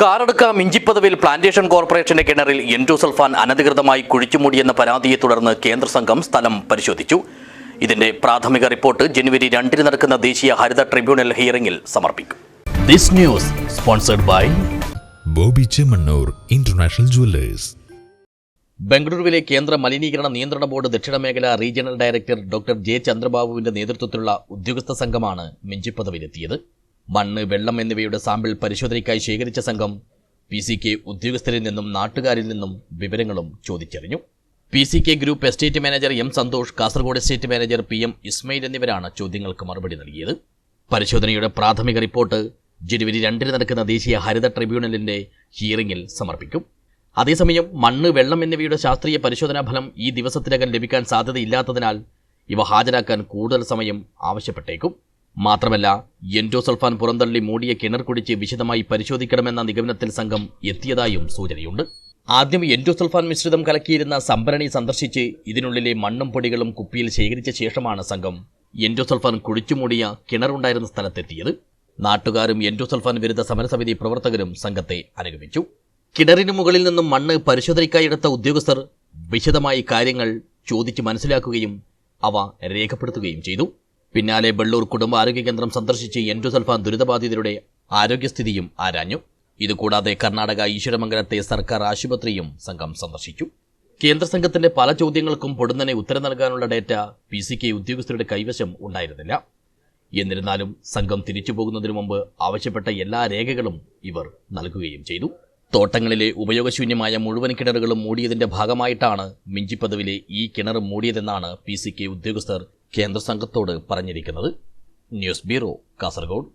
Karadka മിഞ്ചിപ്പതവിൽ plantation കോർപ്പറേഷന്റെ കിണറിൽ endosulfan അനധികൃതമായി കുഴിച്ചുമൂടിയെന്ന പരാതിയെ തുടർന്ന് കേന്ദ്ര സംഘം സ്ഥലം പരിശോധിച്ചു. ഇതിന്റെ പ്രാഥമിക റിപ്പോർട്ട് ജനുവരി രണ്ടിന് നടക്കുന്ന ദേശീയ ഹരിത ട്രിബ്യൂണൽ ഹിയറിംഗിൽ സമർപ്പിക്കും. This news sponsored by Boby Chemmanur international jewellers. ബംഗളൂരുവിലെ കേന്ദ്ര മലിനീകരണ നിയന്ത്രണ ബോർഡ് ദക്ഷിണ മേഖല റീജിയണൽ ഡയറക്ടർ ഡോക്ടർ ജെ ചന്ദ്രബാബുവിന്റെ നേതൃത്വത്തിലുള്ള ഉദ്യോഗസ്ഥ സംഘമാണ് മിഞ്ചിപ്പദവിലെത്തിയത് മണ്ണ് വെള്ളം എന്നിവയുടെ സാമ്പിൾ പരിശോധനയ്ക്കായി ശേഖരിച്ച സംഘം പി സി കെ ഉദ്യോഗസ്ഥരിൽ നിന്നും നാട്ടുകാരിൽ നിന്നും വിവരങ്ങളും ചോദിച്ചറിഞ്ഞു. P C K group estate manager M Santhosh Kasaragod estate manager P M Ismail എന്നിവരാണ് ചോദ്യങ്ങൾക്ക് മറുപടി നൽകിയത്. പരിശോധനയുടെ പ്രാഥമിക റിപ്പോർട്ട് ജനുവരി രണ്ടിന് നടക്കുന്ന ദേശീയ ഹരിത ട്രിബ്യൂണലിന്റെ ഹിയറിംഗിൽ സമർപ്പിക്കും. അതേസമയം മണ്ണ് വെള്ളം എന്നിവയുടെ ശാസ്ത്രീയ പരിശോധനാ ഫലം ഈ ദിവസത്തിനകം ലഭിക്കാൻ സാധ്യതയില്ലാത്തതിനാൽ ഇവ ഹാജരാക്കാൻ കൂടുതൽ സമയം ആവശ്യപ്പെട്ടേക്കും. മാത്രമല്ല എൻഡോസൾഫാൻ പുറന്തള്ളി മൂടിയ കിണർ കുടിച്ച് വിശദമായി പരിശോധിക്കണമെന്ന നിഗമനത്തിൽ സംഘം എത്തിയതായും സൂചനയുണ്ട്. ആദ്യം എൻഡോസൾഫാൻ മിശ്രിതം കലക്കിയിരുന്ന സംഭരണി സന്ദർശിച്ച് ഇതിനുള്ളിലെ മണ്ണും പൊടികളും കുപ്പിയിൽ ശേഖരിച്ച ശേഷമാണ് സംഘം എൻഡോസൾഫാൻ കുഴിച്ചുമൂടിയ കിണറുണ്ടായിരുന്ന സ്ഥലത്തെത്തിയത്. നാട്ടുകാരും എൻഡോസൾഫാൻ വിരുദ്ധ സമരസമിതി പ്രവർത്തകരും സംഘത്തെ അനുഗമിച്ചു. കിണറിന് മുകളിൽ നിന്നും മണ്ണ് പരിശോധനയ്ക്കായി എടുത്ത ഉദ്യോഗസ്ഥർ വിശദമായി കാര്യങ്ങൾ ചോദിച്ച് മനസ്സിലാക്കുകയും അവ രേഖപ്പെടുത്തുകയും ചെയ്തു. പിന്നാലെ ബെള്ളൂർ കുടുംബാരോഗ്യ കേന്ദ്രം സന്ദർശിച്ച് എൻഡോസൾഫാൻ ദുരിതബാധിതരുടെ ആരോഗ്യസ്ഥിതിയും ആരാഞ്ഞു. ഇതുകൂടാതെ കർണാടക ഈശ്വരമംഗലത്തെ സർക്കാർ ആശുപത്രിയും സംഘം സന്ദർശിച്ചു. കേന്ദ്ര സംഘത്തിന്റെ പല ചോദ്യങ്ങൾക്കും പൊടുന്നനെ ഉത്തരം നൽകാനുള്ള ഡേറ്റ പി സി കെ ഉദ്യോഗസ്ഥരുടെ കൈവശം ഉണ്ടായിരുന്നില്ല. എന്നിരുന്നാലും സംഘം തിരിച്ചു പോകുന്നതിനു മുമ്പ് ആവശ്യപ്പെട്ട എല്ലാ രേഖകളും ഇവർ നൽകുകയും ചെയ്തു. തോട്ടങ്ങളിലെ ഉപയോഗശൂന്യമായ മുഴുവൻ കിണറുകളും മൂടിയതിന്റെ ഭാഗമായിട്ടാണ് മിഞ്ചിപ്പതുവിലെ ഈ കിണർ മൂടിയതെന്നാണ് പി സി കെ ഉദ്യോഗസ്ഥർ കേന്ദ്ര സംഘത്തോട് പറഞ്ഞിരിക്കുന്നത് ന്യൂസ് ബ്യൂറോ കാസർഗോഡ്.